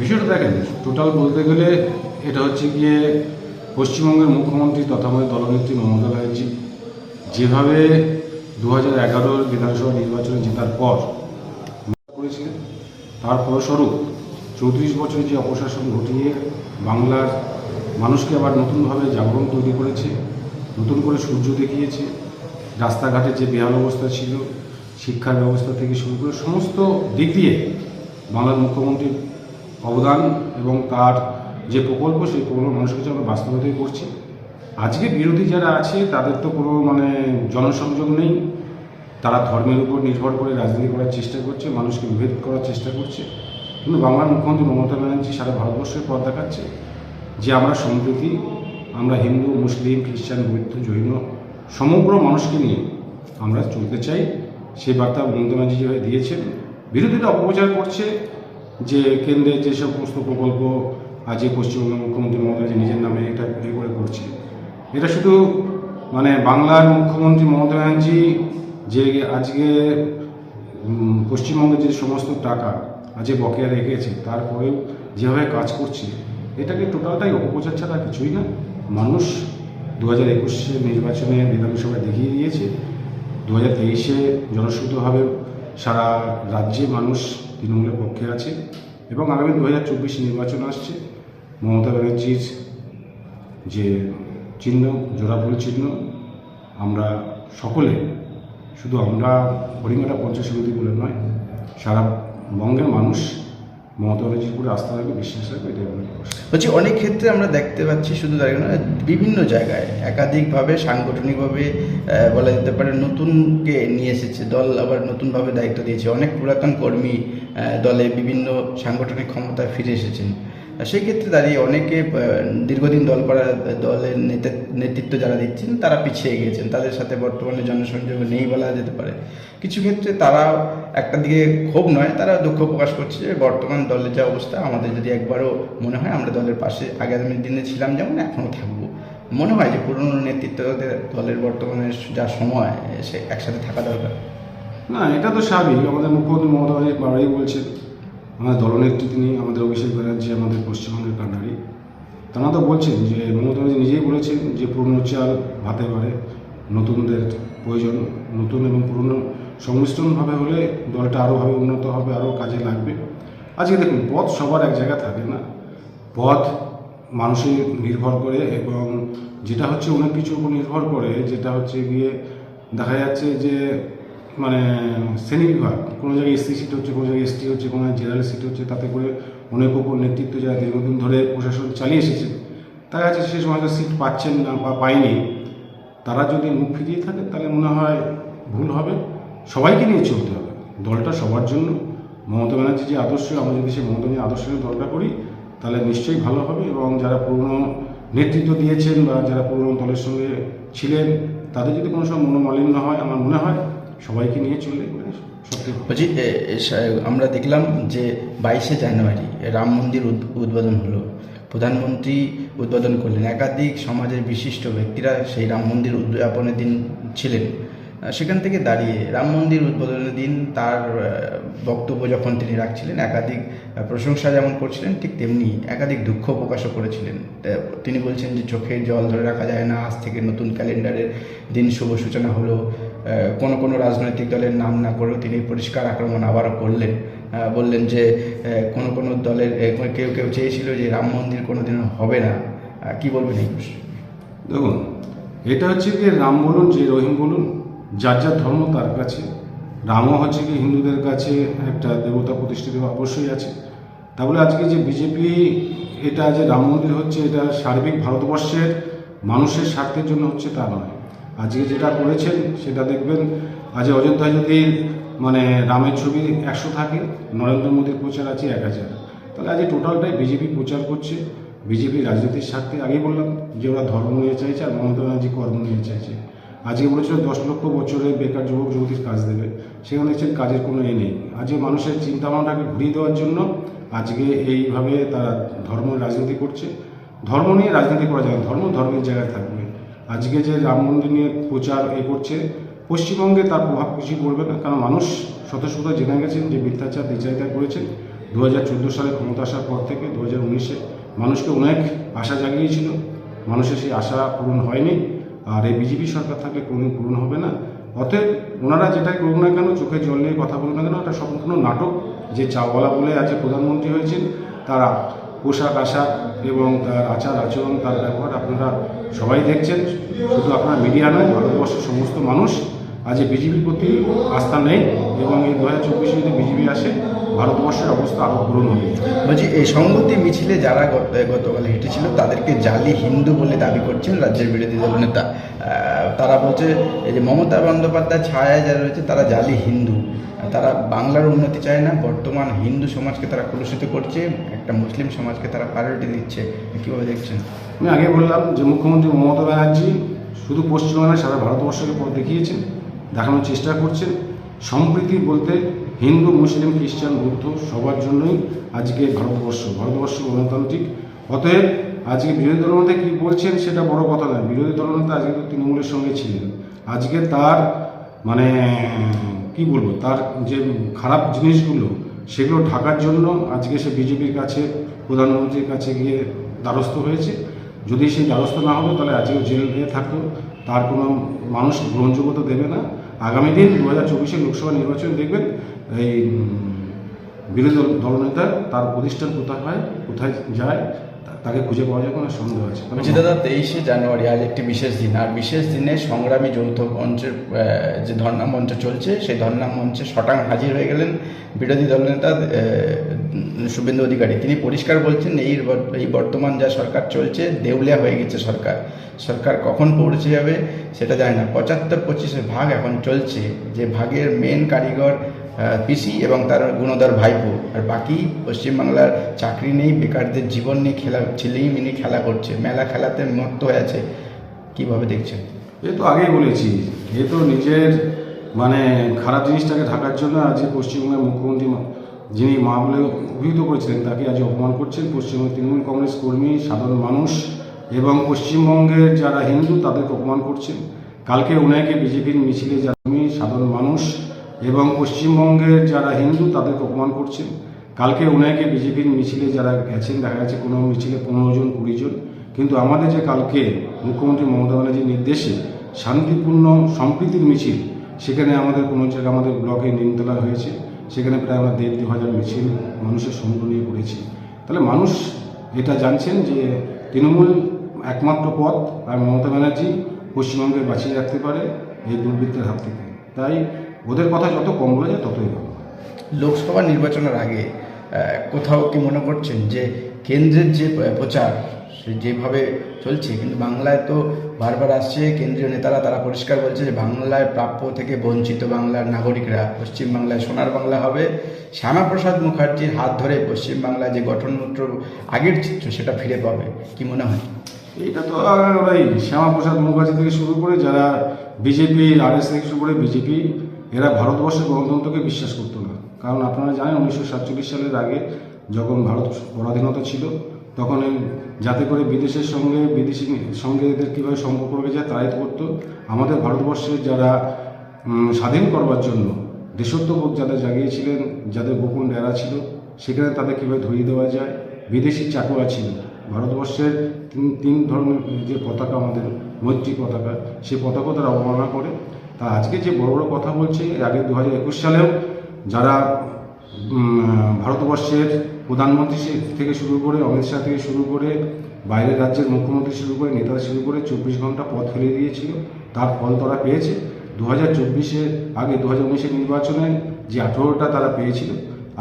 বিষয়টা দেখেন টোটাল বলতে গেলে এটা হচ্ছে গিয়ে পশ্চিমবঙ্গের মুখ্যমন্ত্রী তথাময় দলনেত্রী মমতা ব্যানার্জি। যেভাবে দু হাজার এগারোর বিধানসভা নির্বাচনে জেতার পর করেছিলেন, তার ফলস্বরূপ চৌত্রিশ বছর যে অপশাসন ঘটিয়ে বাংলার মানুষকে আবার নতুনভাবে জাগরণ তৈরি করেছে, নতুন করে সূর্য দেখিয়েছে রাস্তাঘাটে যে বেহাল অবস্থা ছিল, শিক্ষার ব্যবস্থা থেকে শুরু করে সমস্ত দিক দিয়ে বাংলার মুখ্যমন্ত্রীর অবদান এবং তার যে প্রকল্প, সেই প্রকল্প মানুষের কাছে আমরা বাস্তবায়িত করছি। আজকে বিরোধী যারা আছে, তাদের তো কোনো মানে জনসংযোগ নেই। তারা ধর্মের উপর নির্ভর করে রাজনীতি করার চেষ্টা করছে, মানুষকে বিভেদ করার চেষ্টা করছে। কিন্তু বাংলার মুখ্যমন্ত্রী মমতা ব্যানার্জি সারা ভারতবর্ষের পথ দেখাচ্ছে যে আমরা সম্প্রতি, আমরা হিন্দু, মুসলিম, খ্রিস্টান, বৌদ্ধ, জৈন, সমগ্র মানুষকে নিয়ে আমরা চলতে চাই। সেই বার্তা মমতা ব্যানার্জি যেভাবে দিয়েছেন। বিরোধীরা অপপ্রচার করছে যে কেন্দ্রের যে সমস্ত প্রকল্প আজকে পশ্চিমবঙ্গের মুখ্যমন্ত্রী মমতা নিজের নামে এটা এ করে করছে, এটা শুধু মানে বাংলার মুখ্যমন্ত্রী মমতা ব্যানার্জি যে আজকে পশ্চিমবঙ্গের যে সমস্ত টাকা আজকে বকেয়া রেখেছে, তারপরেও যেভাবে কাজ করছে, এটাকে টোটালটাই অপপ্রচার ছাড়া কিছুই না। মানুষ দু হাজার একুশে নির্বাচনে বিধানসভায় দেখিয়ে দিয়েছে দু হাজার তেইশে জনশ্রুতভাবে সারা রাজ্যে মানুষ তৃণমূলের পক্ষে আছে এবং আগামী দু হাজার চব্বিশ নির্বাচন আসছে। মমতা ব্যানার্জির যে চিহ্ন, জোড়াফুল চিহ্ন, আমরা সকলে, শুধু আমরা হরিঙ্গাটা পঞ্চায়েত সমিতি বলে নয়, সারা বঙ্গের মানুষ মমতা ব্যানার্জির উপরে বিশ্বাস রাখবে এটাই মনে বলছি, অনেক ক্ষেত্রে আমরা দেখতে পাচ্ছি শুধু দাঁড়িয়ে না বিভিন্ন জায়গায় একাধিকভাবে, সাংগঠনিকভাবে বলা যেতে পারে নতুনকে নিয়ে এসেছে, দল আবার নতুনভাবে দায়িত্ব দিয়েছে। অনেক পুরাতন কর্মী দলে বিভিন্ন সাংগঠনিক ক্ষমতায় ফিরে এসেছেন। সেই ক্ষেত্রে দাঁড়িয়ে অনেকে দীর্ঘদিন দল করা, দলের নেতা- নেতৃত্ব যারা দিচ্ছেন, তারা পিছিয়ে গিয়েছেন। তাদের সাথে বর্তমানে জনসংযোগ নেই বলা যেতে পারে। কিছু ক্ষেত্রে তারা একটা দিকে ক্ষোভ নয়, তারা দুঃখ প্রকাশ করছে যে বর্তমান দলের যা অবস্থা, আমাদের যদি একবারও মনে হয় আমরা দলের পাশে আগামী দিনে ছিলাম, যেমন এখনও থাকব। মনে হয় যে পুরনো নেতৃত্বদের দলের বর্তমানে যা সময়, সে একসাথে থাকা দরকার। না, এটা তো স্বাভাবিক। আমাদের মুখ্যমন্ত্রী মমতা বারবারই বলছেন আমাদের দলনেত্রী তিনি আমাদের অভিষেক ব্যানার্জি, আমাদের পশ্চিমবঙ্গের কান্ডারি। তারা তো বলছেন যে, মমতা ব্যানার্জি নিজেই বলেছেন যে, পুরনো চাল ভাতে পারে নতুনদের প্রয়োজন। নতুন এবং পুরনো সংমিশ্রণভাবে হলে দলটা আরোভাবে উন্নত হবে আরও কাজে লাগবে। আজকে দেখুন, পথ সবার এক জায়গায় থাকে না। পথ মানুষের নির্ভর করে এবং যেটা হচ্ছে অনেক কিছুর উপর নির্ভর করে, যেটা হচ্ছে গিয়ে দেখা যাচ্ছে যে মানে শ্রেণি বিভাগ কোনো জায়গায় এসসি সিট হচ্ছে, কোনো জায়গায় এসটি হচ্ছে, কোনো জায়গায় জেনারেল সিট হচ্ছে, তাতে করে অনেক উপর নেতৃত্ব যারা দীর্ঘদিন ধরে প্রশাসন চালিয়ে এসেছে, তারা আছে সে সময় সিট পাচ্ছেন না বা পায়নি। তারা যদি মুখ ফিরিয়ে থাকে, তাহলে মনে হয় ভুল হবে। সবাইকে নিয়ে চলতে হবে। দলটা সবার জন্য। মমতা ব্যানার্জির যে আদর্শ, আমরা যদি সেই মমতা ব্যানার্জির আদর্শের দলটা করি, তাহলে নিশ্চয়ই ভালো হবে এবং যারা পুরনো নেতৃত্ব দিয়েছেন বা যারা পুরনো দলের সঙ্গে ছিলেন, তাদের যদি কোনো সময় মনোমালিন্য হয়, আমার মনে হয় সবাইকে নিয়ে চললে সত্যি। বলছি আমরা দেখলাম যে বাইশে জানুয়ারি রাম মন্দির উদ- উদ্বোধন হলো। প্রধানমন্ত্রী উদ্বোধন করলেন। একাধিক সমাজের বিশিষ্ট ব্যক্তিরা সেই রাম মন্দির উদযাপনের দিন ছিলেন। সেখান থেকে দাঁড়িয়ে রাম মন্দির উদ্বোধনের দিন তার বক্তব্য যখন তিনি রাখছিলেন, একাধিক প্রশংসা যেমন করছিলেন, ঠিক তেমনি একাধিক দুঃখ প্রকাশও করেছিলেন। তিনি বলছেন যে চোখের জল ধরে রাখা যায় না, আজ থেকে নতুন ক্যালেন্ডারের দিন শুভ সূচনা হলো। কোনো কোনো রাজনৈতিক দলের নাম না করেও তিনি পরিষ্কার আক্রমণ আবারও করলেন। বললেন যে কোনো কোনো দলের কেউ কেউ চেয়েছিল যে রাম মন্দির কোনোদিনও হবে না। কি বলবেন এই প্রশ্নে? দেখুন, এটা হচ্ছে কি রাম বলুন, যে রহিম বলুন, যার যার ধর্ম তার কাছে। রামও হচ্ছে কি হিন্দুদের কাছে একটা দেবতা প্রতিষ্ঠিত অবশ্যই আছে। তাহলে আজকে যে বিজেপি এটা যে রাম মন্দির হচ্ছে, এটা সার্বিক ভারতবর্ষের মানুষের স্বার্থের জন্য হচ্ছে তা নয়। আজকে যেটা করেছেন, সেটা দেখবেন আজ অযোধ্যায় যদি মানে রামের ছবি একশো থাকে, নরেন্দ্র মোদীর প্রচার আছে এক হাজার। তাহলে আজ টোটালটাই বিজেপি প্রচার করছে। বিজেপি রাজনীতির স্বার্থে, আগেই বললাম যে ওরা ধর্ম নিয়ে চাইছে আর মমতা ব্যানার্জি কর্ম নিয়ে চাইছে। আজকে বলেছিল দশ লক্ষ বছরে বেকার যুবক, যুবতীর কাজ দেবে। সেখানে দেখছেন কাজের কোনো এ নেই। আজকে মানুষের চিন্তাভাবনাটাকে ঘুরিয়ে দেওয়ার জন্য আজকে এইভাবে তারা ধর্ম রাজনীতি করছে। ধর্ম নিয়ে রাজনীতি করা যায় ধর্ম ধর্মের জায়গায় থাকবে। আজকে যে রাম মন্দির নিয়ে প্রচার এ করছে, পশ্চিমবঙ্গে তার প্রভাব কিছু পড়বে না? কারণ মানুষ স্বতঃস্ফূর্ত জেনে গেছেন যে মিথ্যাচার দ্বিচারিতা করেছেন। দু হাজার চোদ্দ সালে ক্ষমতা আসার পর থেকে দু হাজার উনিশে মানুষকে অনেক আশা জাগিয়েছিল। মানুষের সেই আশা পূরণ হয়নি। আর এই বিজেপি সরকার থাকলে কোনোদিন পূরণ হবে না। অতএব ওনারা যেটাই করুক না কেন, চোখে জল নিয়ে কথা বলুক না কেন এটা সম্পূর্ণ নাটক যে চাওয়ালা বলে আজকে প্রধানমন্ত্রী হয়েছেন, তারা পোশাক আশাক এবং তার আচার আচরণ, তার ব্যবহার আপনারা সবাই দেখছেন। শুধু আপনারা মিডিয়া নয়, ভারতবর্ষের সমস্ত মানুষ আজ বিজেপির প্রতি আস্থা নেই এবং এই দু হাজার চব্বিশে যদি বিজেপি আসে ভারতবর্ষের অবস্থা আরও করুণ হবে বলছি এই সংহতি মিছিলে যারা গত- গতকাল হেঁটেছিল তাদেরকে জালি হিন্দু বলে দাবি করছেন রাজ্যের বিরোধী দল নেতা। তারা বলছে এই যে মমতা বন্দ্যোপাধ্যায় ছায়া যারা রয়েছে তারা জালি হিন্দু। তারা বাংলার উন্নতি চায় না বর্তমান হিন্দু সমাজকে তারা কলুষিত করছে একটা মুসলিম সমাজকে তারা প্রায়োরিটি দিচ্ছে। কীভাবে দেখছেন? আমি আগে বললাম যে মুখ্যমন্ত্রী মমতা ব্যানার্জি শুধু পশ্চিমবাংলায় সারা ভারতবর্ষকে পথ দেখিয়েছেন দেখানোর চেষ্টা করছেন। সম্প্রীতি বলতে হিন্দু, মুসলিম, খ্রিস্টান, বৌদ্ধ সবার জন্যই আজকে ভারতবর্ষ। ভারতবর্ষ গণতান্ত্রিক। অতএব আজকে বিরোধী দলনেতা কী বলছেন সেটা বড় কথা নয়। বিরোধী দলনেতা আজকে তো তৃণমূলের সঙ্গে ছিলেন। আজকে তার মানে কি বলব, তার যে খারাপ জিনিসগুলো সেগুলো ঢাকার জন্য আজকে সে বিজেপির কাছে, প্রধানমন্ত্রীর কাছে গিয়ে দ্বারস্থ হয়েছে। যদি সেই দ্বারস্থ না হতো তাহলে আজকেও জেলে থাকতো। তার কোনো মানুষ গ্রহণযোগ্যতা দেবে না। আগামী দিন দু হাজার চব্বিশে লোকসভা নির্বাচন দেখবেন, এই বিরোধী দল দলনেতা তার প্রতিষ্ঠান কোথায় হয়, কোথায় যায় তাকে খুঁজে পাওয়া যায় কোনো সন্দেহ আছে? বলছি দাদা, তেইশে জানুয়ারি আজ একটি বিশেষ দিন। আর বিশেষ দিনে সংগ্রামী যৌথ মঞ্চের যে ধর্ণা মঞ্চ চলছে, সেই ধর্ণা মঞ্চে শটাং হাজির হয়ে গেলেন বিরোধী দলনেতা শুভেন্দু অধিকারী। তিনি পরিষ্কার বলছেন, এই এই বর্তমান যা সরকার চলছে, দেউলিয়া হয়ে গেছে সরকার। সরকার কখন পৌঁছে যাবে, সেটা যায় না। পঁচাত্তর পঁচিশের ভাগ এখন চলছে। যে ভাগের মেন কারিগর পিসি এবং তার গুণধর ভাইপো। আর বাকি পশ্চিমবাংলার চাকরি নেই, বেকারদের জীবন নিয়ে খেলা ছেলেই মিনি খেলা করছে। মেলা খেলাতে মত্ত হয়ে আছে। কীভাবে দেখছেন? এ তো আগেই বলেছি, এ তো নিজের মানে খারাপ জিনিসটাকে ঢাকার জন্য আজকে পশ্চিমবঙ্গের মুখ্যমন্ত্রী যিনি মা বলে অভিহিত করেছিলেন, তাকে আজ অপমান করছেন। পশ্চিমবঙ্গের তৃণমূল কংগ্রেস কর্মী, সাধারণ মানুষ এবং পশ্চিমবঙ্গের যারা হিন্দু, তাদেরকে অপমান করছেন। কালকে ওনাকে বিজেপির মিছিলে যারা সাধারণ মানুষ এবং পশ্চিমবঙ্গের যারা হিন্দু, তাদেরকে অপমান করছেন। কালকে ওনাকে বিজেপির মিছিলে যারা গেছেন, দেখা যাচ্ছে কোনো মিছিলে পনেরো জন, কুড়ি জন। কিন্তু আমাদের যে কালকে মুখ্যমন্ত্রী মমতা ব্যানার্জির নির্দেশে শান্তিপূর্ণ সম্প্রীতির মিছিল, সেখানে আমাদের কোনো জায়গায় আমাদের ব্লকে নিমতলা হয়েছে। সেখানে প্রায় আমরা দেড় দু হাজার মিছিল মানুষের সঙ্গ নিয়ে করেছি। তাহলে মানুষ এটা জানছেন যে তৃণমূল একমাত্র পথ আর মমতা ব্যানার্জি পশ্চিমবঙ্গে বাঁচিয়ে রাখতে পারে এই দুর্বৃত্তের হাত থেকে। তাই ওদের কথা যত কম বলা যায় ততই ভালো। লোকসভা নির্বাচনের আগে কোথাও কি মনে করছেন যে কেন্দ্রের যে প্রচার সে যেভাবে চলছে কিন্তু বাংলায় তো বারবার আসছে কেন্দ্রীয় নেতারা তারা পরিষ্কার বলছে যে বাংলায় প্রাপ্য থেকে বঞ্চিত বাংলার নাগরিকরা পশ্চিমবাংলায় সোনার বাংলা হবে। শ্যামাপ্রসাদ মুখার্জির হাত ধরে পশ্চিমবাংলায় যে গঠনমূত্র আগের চিত্র সেটা ফিরে পাবে কি মনে হয়? এটা তো আর ওরাই শ্যামাপ্রসাদ মুখার্জি থেকে শুরু করে যারা বিজেপি আরএস থেকে শুরু করে বিজেপি এরা ভারতবর্ষের গণতন্ত্রকে বিশ্বাস করতো না। কারণ আপনারা জানেন উনিশশো সাতচল্লিশ সালের আগে যখন ভারত পরাধীনতা ছিল, তখন যাতে করে বিদেশের সঙ্গে বিদেশি সঙ্গে এদের কীভাবে সম্পর্ক রেখে যায় তাই করতো। আমাদের ভারতবর্ষের যারা স্বাধীন করবার জন্য দেশত্ববোধ যাদের জাগিয়েছিলেন, যাদের গোপন ডেরা ছিল, সেখানে তাদের কীভাবে ধরিয়ে দেওয়া যায়? বিদেশি চাকুয়া ছিল। ভারতবর্ষের তিন তিন ধরনের যে পতাকা, আমাদের মৈত্রী পতাকা, সেই পতাকা তারা অবমাননা করে। তা আজকে যে বড় বড় কথা বলছে, এর আগে দু হাজার একুশ সালেও যারা ভারতবর্ষের প্রধানমন্ত্রী থেকে শুরু করে, অমিত শাহ থেকে শুরু করে, বাইরের রাজ্যের মুখ্যমন্ত্রী শুরু করে, নেতারা শুরু করে, চব্বিশ ঘণ্টা পথ ফেলে দিয়েছিল, তার ফল তারা পেয়েছে। দু হাজার চব্বিশে, আগে দু হাজার উনিশের নির্বাচনে যে আঠেরোটা তারা পেয়েছিল,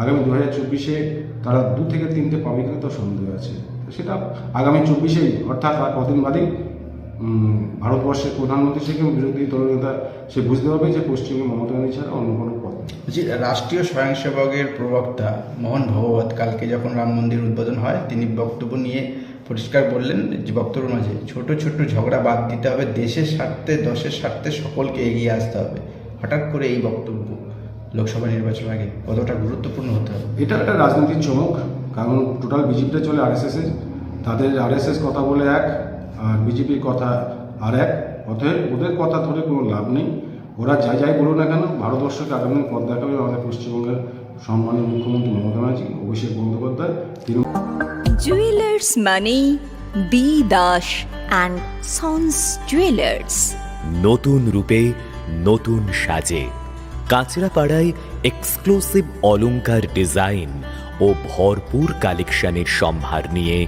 আগামী দু হাজার চব্বিশে তারা দু থেকে তিনটে পাবে কিনা তো সন্দেহ আছে। সেটা আগামী চব্বিশেই, অর্থাৎ কদিন বাদেই ভারতবর্ষের প্রধানমন্ত্রী থেকে বিরোধী দলনেতা সে বুঝতে পারবে যে পশ্চিমবঙ্গে মমতা ব্যানার্জি ছাড়া অন্য কোনো পথ। যে রাষ্ট্রীয় স্বয়ংসেবকের প্রবক্তা মোহন ভগবত কালকে যখন রাম মন্দির উদ্বোধন হয় তিনি বক্তব্য নিয়ে পরিষ্কার বললেন যে বক্তব্যের মাঝে ছোট ছোট ঝগড়া বাদ দিতে হবে দেশের স্বার্থে দশের স্বার্থে সকলকে এগিয়ে আসতে হবে হঠাৎ করে এই বক্তব্য লোকসভা নির্বাচনের আগে কতটা গুরুত্বপূর্ণ হতে হবে এটা একটা রাজনীতির চমক কারণ টোটাল বিজেপিটা চলে আরএসএস এর তাদের আরএসএস কথা বলে এক আর বিজেপির কথা আর এক। অতএব ওদের কথা ধরে কোনো লাভ নেই। ওরা যাই যাই বলুক না কেন ভারতবর্ষকে আগামী দিন পথ দেখাবে আমাদের পশ্চিমবঙ্গের সম্মানীয় মুখ্যমন্ত্রী মমতা ব্যানার্জি অভিষেক বন্দ্যোপাধ্যায় তৃণমূল জুয়েলার্স মানে B Das and sons jewellers নতুন রূপে নতুন সাজে। কাঁচরাপাড়ায় এক্সক্লুসিভ অলংকার ডিজাইন ও ভরপুর কালেকশনের সম্ভার নিয়ে